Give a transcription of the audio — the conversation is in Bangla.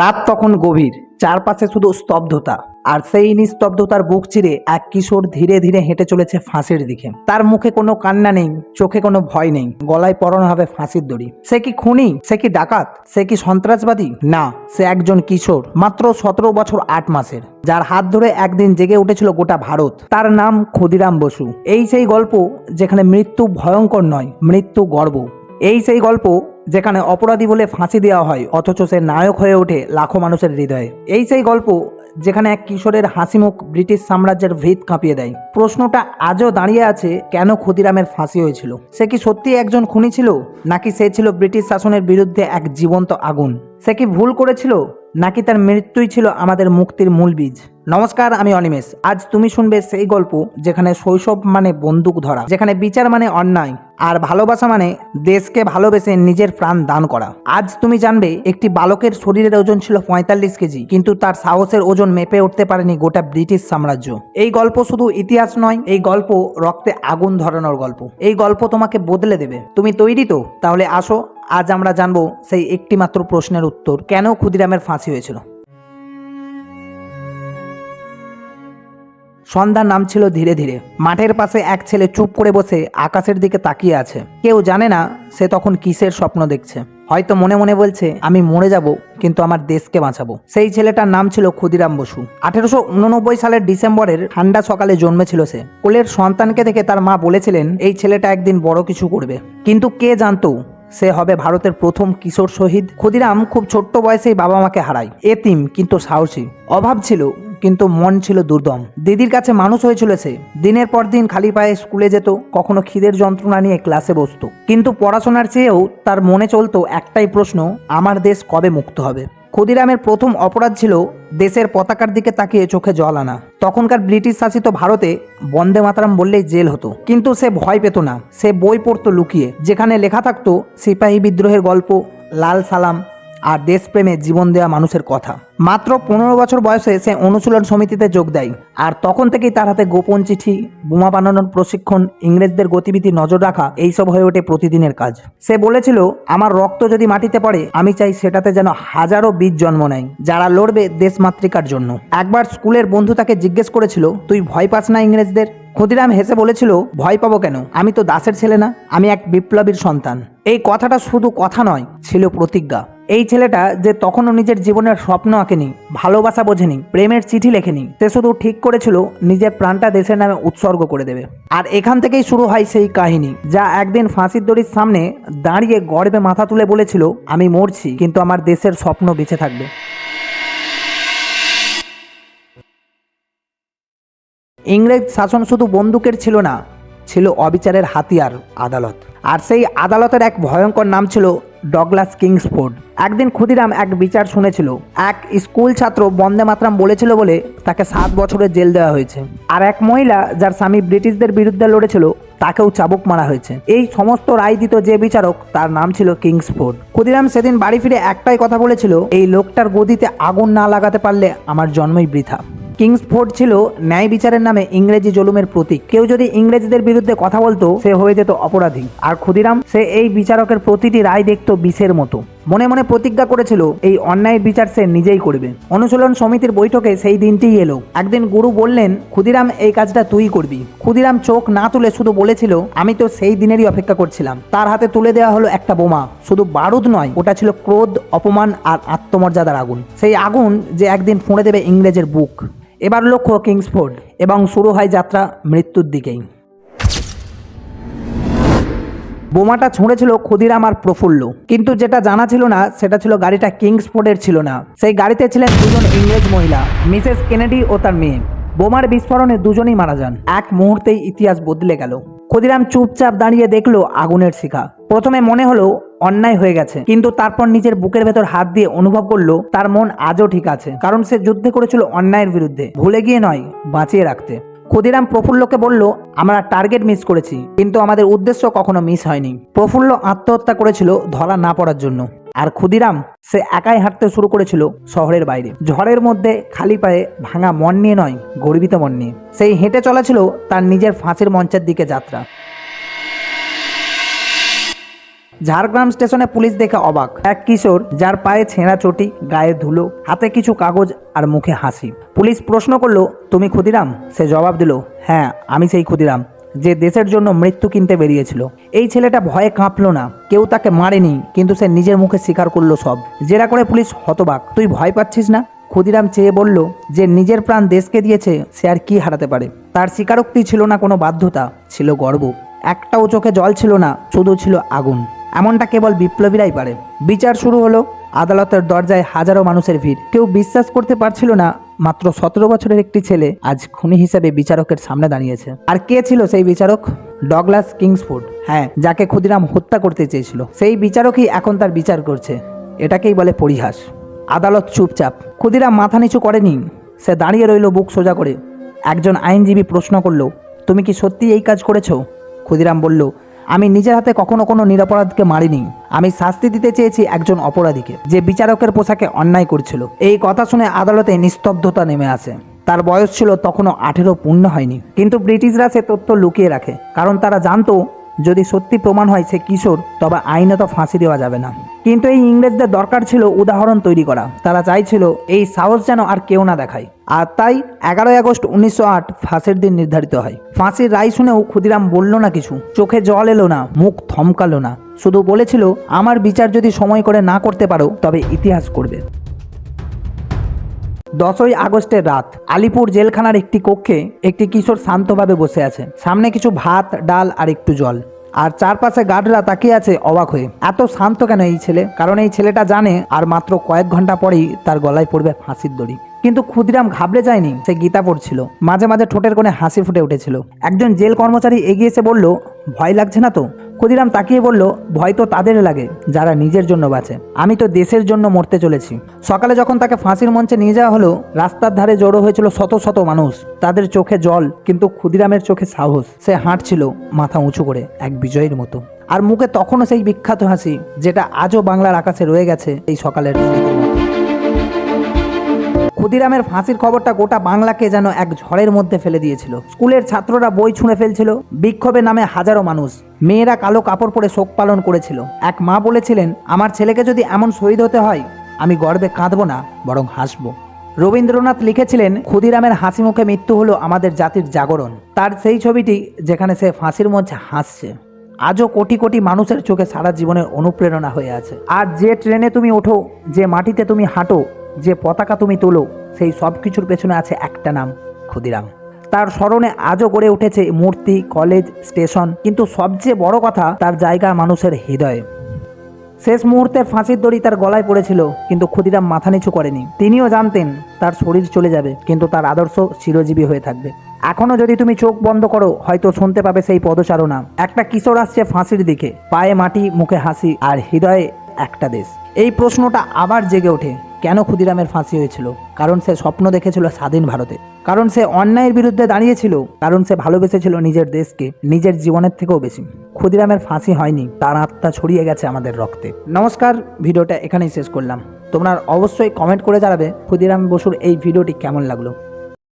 রাত তখন গভীর, চারপাশে শুধু স্তব্ধতা। আর সেই নিস্তব্ধতার বুক চিরে এক কিশোর ধীরে ধীরে হেঁটে চলেছে ফাঁসির দিকে। তার মুখে কোনো কান্না নেই, চোখে কোনো ভয় নেই, গলায় পরানো হবে ফাঁসির দড়ি। সে কি খুনি? সে কি ডাকাত? সে কি সন্ত্রাসবাদী? না, সে একজন কিশোর, মাত্র সতেরো বছর আট মাসের, যার হাত ধরে একদিন জেগে উঠেছিল গোটা ভারত। তার নাম ক্ষুদিরাম বসু। এই সেই গল্প যেখানে মৃত্যু ভয়ঙ্কর নয়, মৃত্যু গর্ব। এই সেই গল্প যেখানে অপরাধী বলে ফাঁসি দেওয়া হয়, অথচ সে নায়ক হয়ে ওঠে লাখো মানুষের হৃদয়ে। এই সেই গল্প যেখানে এক কিশোরের হাসিমুখ ব্রিটিশ সাম্রাজ্যের ভিত কাঁপিয়ে দেয়। প্রশ্নটা আজও দাঁড়িয়ে আছে, কেন ক্ষুদিরামের ফাঁসি হয়েছিল? সে কি সত্যি একজন খুনি ছিল? নাকি সে ছিল ব্রিটিশ শাসনের বিরুদ্ধে এক জীবন্ত আগুন? সে কি ভুল করেছিল? নাকি তার মৃত্যুই ছিল আমাদের মুক্তির মূল বীজ? নমস্কার, আমি অনিমেষ। আজ তুমি শুনবে সেই গল্প যেখানে শৈশব মানে বন্দুক ধরা, যেখানে বিচার মানে অন্যায়, আর ভালোবাসা মানে দেশকে ভালোবেসে নিজের প্রাণ দান করা। আজ তুমি জানবে একটি বালকের শরীরের ওজন ছিল পঁয়তাল্লিশ কেজি, কিন্তু তার সাহসের ওজন মেপে উঠতে পারেনি গোটা ব্রিটিশ সাম্রাজ্য। এই গল্প শুধু ইতিহাস নয়, এই গল্প রক্তে আগুন ধরানোর গল্প। এই গল্প তোমাকে বদলে দেবে। তুমি তৈরি তো? তাহলে আসো, আজ আমরা জানব সেই একটি মাত্র প্রশ্নের উত্তর, কেন ক্ষুদিরামের ফাঁসি হয়েছিল? সন্ধ্যা নামছিল ধীরে ধীরে। মাঠের পাশে এক ছেলে চুপ করে বসে আকাশের দিকে তাকিয়ে আছে। কেউ জানে না সে তখন কিসের স্বপ্ন দেখছে। হয়তো মনে মনে বলছে, আমি মরে যাব, কিন্তু আমার দেশকে বাঁচাবো। সেই ছেলেটার নাম ছিল ক্ষুদিরাম বসু। আঠেরোশো উননব্বই সালের ডিসেম্বরের ঠান্ডা সকালে জন্মেছিল সে। কোলের সন্তানকে দেখে তার মা বলেছিলেন, এই ছেলেটা একদিন বড় কিছু করবে। কিন্তু কে জানতো সে হবে ভারতের প্রথম কিশোর শহীদ? ক্ষুদিরাম খুব ছোট্ট বয়সেই বাবা মাকে হারায়। এতিম, কিন্তু সাহসী। অভাব ছিল কিন্তু মন ছিল দুর্দম। দিদির কাছে মানুষ হয়েছিল সে। দিনের পর দিন খালি পায়ে স্কুলে যেত, কখনো খিদের যন্ত্রণা নিয়ে ক্লাসে বসতো। কিন্তু পড়াশোনার চেয়েও তার মনে চলতো একটাই প্রশ্ন, আমার দেশ কবে মুক্ত হবে? ক্ষুদিরামের প্রথম অপরাধ ছিল দেশের পতাকার দিকে তাকিয়ে চোখে জল আনা। তখনকার ব্রিটিশ শাসিত ভারতে বন্দে মাতারাম বললেই জেল হতো। কিন্তু সে ভয় পেত না। সে বই পড়তো লুকিয়ে। যেখানে লেখা থাকতো, সিপাহী বিদ্রোহের গল্প, লাল সালাম আর দেশপ্রেমে জীবন দেওয়া মানুষের কথা। মাত্র পনেরো বছর বয়সে সে অনুশীলন সমিতিতে যোগ দেয়, আর তখন থেকেই তার হাতে গোপন চিঠি, বোমা বানানোর প্রশিক্ষণ, ইংরেজদের গতিবিধি নজর রাখা, এইসব হয়ে ওঠে প্রতিদিনের কাজ। সে বলেছিল, আমার রক্ত যদি মাটিতে পড়ে, আমি চাই সেটাতে যেন হাজারো বীজ জন্ম নেয়, যারা লড়বে দেশমাতৃকার জন্য। একবার স্কুলের বন্ধু তাকে জিজ্ঞেস করেছিল, তুই ভয় পাস না ইংরেজদের? ক্ষুদিরাম হেসে বলেছিল, ভয় পাবো কেন? আমি তো দাসের ছেলে না, আমি এক বিপ্লবীর সন্তান। এই কথাটা শুধু কথা নয়, ছিল প্রতিজ্ঞা। এই ছেলেটা যে তখনও নিজের জীবনের স্বপ্ন আঁকেনি ভালোবাসা বোঝেনি প্রেমের চিঠি লেখেনি সে শুধু ঠিক করেছিল নিজের প্রাণটা দেশের নামে উৎসর্গ করে দেবে। আর এখান থেকেই শুরু হয় সেই কাহিনী, যা একদিন ফাঁসির দড়ির সামনে দাঁড়িয়ে গর্বে মাথা তুলে বলেছিল, আমি মরছি, কিন্তু আমার দেশের স্বপ্ন বেঁচে থাকবে। ইংরেজ শাসন শুধু বন্দুকের ছিল না, ছিল অবিচারের হাতিয়ার, আদালত। আর সেই আদালতের এক ভয়ঙ্কর নাম ছিল ডগলাস কিংসফোর্ড। একদিন ক্ষুদিরাম এক বিচার শুনেছিল। এক স্কুল ছাত্র বন্দে মাতরাম বলেছিল বলে তাকে সাত বছরের জেল দেওয়া হয়েছে। আর এক মহিলা যার স্বামী ব্রিটিশদের বিরুদ্ধে লড়েছিল, তাকেও চাবুক মারা হয়েছে। এই সমস্ত রায় দিত যে বিচারক, তার নাম ছিল কিংসফোর্ড। ক্ষুদিরাম সেদিন বাড়ি ফিরে একটাই কথা বলেছিল, এই লোকটার গদিতে আগুন না লাগাতে পারলে আমার জন্মই বৃথা। কিংসফোর্ড ছিল ন্যায় বিচারের নামে ইংরেজি জুলুমের প্রতীক। কেউ যদি ইংরেজদের বিরুদ্ধে কথা বলতো, সে হয়ে যেত অপরাধী। আর ক্ষুদিরাম, সে এই বিচারকের প্রতিটি রায় দেখত বিষের মতো। মনে মনে প্রতিজ্ঞা করেছিল, এই অন্যায়ের বিচার সে নিজেই করবে। অনুশীলন সমিতির বৈঠকে সেই দিনটিই এলো। একদিন গুরু বললেন, ক্ষুদিরাম, এই কাজটা তুই করবি। ক্ষুদিরাম চোখ না তুলে শুধু বলেছিল, আমি তো সেই দিনেরই অপেক্ষা করছিলাম। তার হাতে তুলে দেওয়া হলো একটা বোমা। শুধু বারুদ নয়, ওটা ছিল ক্রোধ, অপমান আর আত্মমর্যাদার আগুন। সেই আগুন যে একদিন ফুঁড়ে দেবে ইংরেজের বুক। এবার লক্ষ্য কিংসফোর্ড এবং শুরু হয় যাত্রা মৃত্যুর দিকেই। বোমাটা ছুঁড়েছিল ক্ষুদিরাম আর প্রফুল্ল। কিন্তু যেটা জানা ছিল না, সেটা ছিল গাড়িটা কিংসফোর্ডের ছিল না। সেই গাড়িতে ছিলেন দুজন ইংরেজ মহিলা, মিসেস কেনেডি ও তার মেয়ে। বোমার বিস্ফোরণে দুজনেই মারা যান। এক মুহূর্তেই ইতিহাস বদলে গেল। ক্ষুদিরাম চুপচাপ দাঁড়িয়ে দেখল আগুনের শিখা। প্রথমে মনে হলো অন্যায় হয়ে গেছে। কিন্তু তারপর নিজের বুকের ভেতর হাত দিয়ে অনুভব করল, তার মন আজও ঠিক আছে। কারণ সে যুদ্ধে করেছিল অন্যায়ের বিরুদ্ধে। ভুলে গিয়ে নয়, বাঁচিয়ে রাখতে। ক্ষুদিরাম প্রফুল্লকে বলল, আমরা টার্গেট মিস করেছি, কিন্তু আমাদের উদ্দেশ্য কখনো মিস হয়নি। প্রফুল্ল আত্মহত্যা করেছিল ধরা না পড়ার জন্য। আর ক্ষুদিরাম, সে একাই হাঁটতে শুরু করেছিল শহরের বাইরে। ঝড়ের মধ্যে খালি পায়ে ভাঙা মন নিয়ে নয়, গর্বিত মন নিয়ে। সেই হেঁটে চলা ছিল তার নিজের ফাঁসির মঞ্চের দিকে যাত্রা। ঝাড়গ্রাম স্টেশনে পুলিশ দেখে অবাক। এক কিশোর, যার পায়ে ছেঁড়া চটি, গায়ে ধুলো, হাতে কিছু কাগজ আর মুখে হাসি। পুলিশ প্রশ্ন করল, তুমি ক্ষুদিরাম? সে জবাব দিল হ্যাঁ আমি সেই ক্ষুদিরাম, যে দেশের জন্য মৃত্যু কিনতে বেরিয়েছিল। এই ছেলেটা ভয়ে কাঁপলো না, কেউ তাকে মারেনি, কিন্তু সে নিজের মুখে স্বীকার করল সব। জেরা করে পুলিশ হতবাক, তুই ভয় পাচ্ছিস না? ক্ষুদিরাম চেয়ে বলল, যে নিজের প্রাণ দেশকে দিয়েছে, সে আর কি হারাতে পারে? তার স্বীকারোক্তি ছিল না কোনো বাধ্যতা, ছিল গর্ব। একটাও চোখে জল ছিল না, শুধু ছিল আগুন। এমনটা কেবল বিপ্লবীরাই পারে। বিচার শুরু হলো আদালতের দরজায় হাজারো মানুষের ভিড়। কেউ বিশ্বাস করতে পারছিল না, মাত্র সতেরো বছরের একটি ছেলে আজ খুনি হিসেবে বিচারকের সামনে দাঁড়িয়েছে। আর কে ছিল সেই বিচারক? ডগলাস কিংসফুড হ্যাঁ যাকে ক্ষুদিরাম হত্যা করতে চেয়েছিল। সেই বিচারকই এখন তার বিচার করছে। এটাকেই বলে পরিহাস। আদালত চুপচাপ। ক্ষুদিরাম মাথা নিচু করেনি। সে দাঁড়িয়ে রইল বুক সোজা করে। একজন আইনজীবী প্রশ্ন করল, তুমি কি সত্যি এই কাজ করেছ? ক্ষুদিরাম বলল আমি নিজের হাতে কখনো কোনো নিরপরাধকে মারিনি। আমি শাস্তি দিতে চেয়েছি একজন অপরাধীকে, যে বিচারকের পোশাকে অন্যায় করছিল। এই কথা শুনে আদালতে নিস্তব্ধতা নেমে আসে। তার বয়স ছিল তখনও আঠেরো পূর্ণ হয়নি। কিন্তু ব্রিটিশরা সে তথ্য লুকিয়ে রাখে, কারণ তারা জানতো যদি সত্যি প্রমাণ হয় সে কিশোর, তবে আইনত ফাঁসি দেওয়া যাবে না। কিন্তু এই ইংরেজদের দরকার ছিল উদাহরণ তৈরি করা। তারা চাইছিল এই সাহস যেন আর কেউ না দেখায়। আর তাই এগারোই আগস্ট উনিশশো আট ফাঁসির দিন নির্ধারিত হয়। ফাঁসির রায় শুনেও ক্ষুদিরাম বলল না কিছু। চোখে জল এলো না, মুখ থমকালো না। শুধু বলেছিল, আমার বিচার যদি সময় করে না করতে পারো, তবে ইতিহাস করবে। দশই আগস্টের রাত, আলিপুর জেলখানার একটি কক্ষে একটি কিশোর শান্তভাবে বসে আছে। সামনে কিছু ভাত, ডাল আর একটু জল। আর চারপাশে গার্ডরা তাকিয়ে আছে অবাক হয়ে। এত শান্ত কেন এই ছেলে? কারণ এই ছেলেটা জানে আর মাত্র কয়েক ঘণ্টা পরেই তার গলায় পড়বে ফাঁসির দড়ি। কিন্তু ক্ষুদিরাম ঘাবড়ে যায়নি, সে গীতা পড়ছিল। মাঝে মাঝে ঠোঁটের কোণে হাসি ফুটে উঠেছিল। একজন জেল কর্মচারী এগিয়ে এসে বলল, ভয় লাগছে না তো? ক্ষুদিরাম তাকিয়ে বলল, ভয় তো তাদের লাগে, যারা নিজের জন্য বাঁচে। আমি তো দেশের জন্য মরতে চলেছি। সকালে যখন তাকে ফাঁসির মঞ্চে নিয়ে যাওয়া হলো, রাস্তার ধারে জড়ো হয়েছিল শত শত মানুষ। তাদের চোখে জল, কিন্তু ক্ষুদিরামের চোখে সাহস। সে হাঁটছিল মাথা উঁচু করে, এক বিজয়ীর মতো। আর মুখে তখনও সেই বিখ্যাত হাসি, যেটা আজও বাংলার আকাশে রয়ে গেছে এই সকালের। ক্ষুদিরামের ফাঁসির খবরটা গোটা বাংলাকে যেন এক ঝড়ের মধ্যে ফেলে দিয়েছিল। স্কুলের ছাত্ররা বই ছুঁড়ে ফেলছিল, বিক্ষোভে নামে হাজারো মানুষ। মেয়েরা কালো কাপড় পরে শোক পালন করেছিল। এক মা বলেছিলেন, আমার ছেলেকে যদি এমন শহীদ হতে হয়, আমি গর্বে কাঁদবো না, বরং হাসবো। রবীন্দ্রনাথ লিখেছিলেন, ক্ষুদিরামের হাসি মুখে মৃত্যু হলো আমাদের জাতির জাগরণ। তার সেই ছবিটি যেখানে সে ফাঁসির মধ্যে হাসছে। আজও কোটি কোটি মানুষের চোখে সারা জীবনের অনুপ্রেরণা হয়ে আছে। আর যে ট্রেনে তুমি ওঠো, যে মাটিতে তুমি হাঁটো যে পতাকা তুমি তোলো, সেই সব কিছুর পেছনে আছে একটা নাম, ক্ষুদিরাম। তার স্মরণে আজও গড়ে উঠেছে মূর্তি, কলেজ, স্টেশন, কিন্তু সবচেয়ে বড় কথা, তার জায়গা মানুষের হৃদয়ে। শেষ মুহূর্তে ফাঁসির দড়ি তার গলায় পড়েছিল, কিন্তু ক্ষুদিরাম মাথা নিচু করেনি। তিনিও জানতেন, তার শরীর চলে যাবে, কিন্তু তার আদর্শ চিরজীবী হয়ে থাকবে। এখনও যদি তুমি চোখ বন্ধ করো, হয়তো শুনতে পাবে সেই পদচারণা। একটা কিশোর আসছে ফাঁসির দিকে, পায়ে মাটি, মুখে হাসি, আর হৃদয়ে একটা দেশ। এই প্রশ্নটা আবার জেগে ওঠে, কেন ক্ষুদিরামের ফাঁসি হয়েছিল? কারণ সে স্বপ্ন দেখেছিল স্বাধীন ভারতে। কারণ সে অন্যায়ের বিরুদ্ধে দাঁড়িয়েছিল। কারণ সে ভালোবেসেছিল নিজের দেশকে, নিজের জীবনের থেকেও বেশি। ক্ষুদিরামের ফাঁসি হয়নি, তার আত্মা ছড়িয়ে গেছে আমাদের রক্তে। নমস্কার, ভিডিওটা এখানেই শেষ করলাম। তোমরা অবশ্যই কমেন্ট করে জানাবে ক্ষুদিরাম বসুর এই ভিডিওটি কেমন লাগল।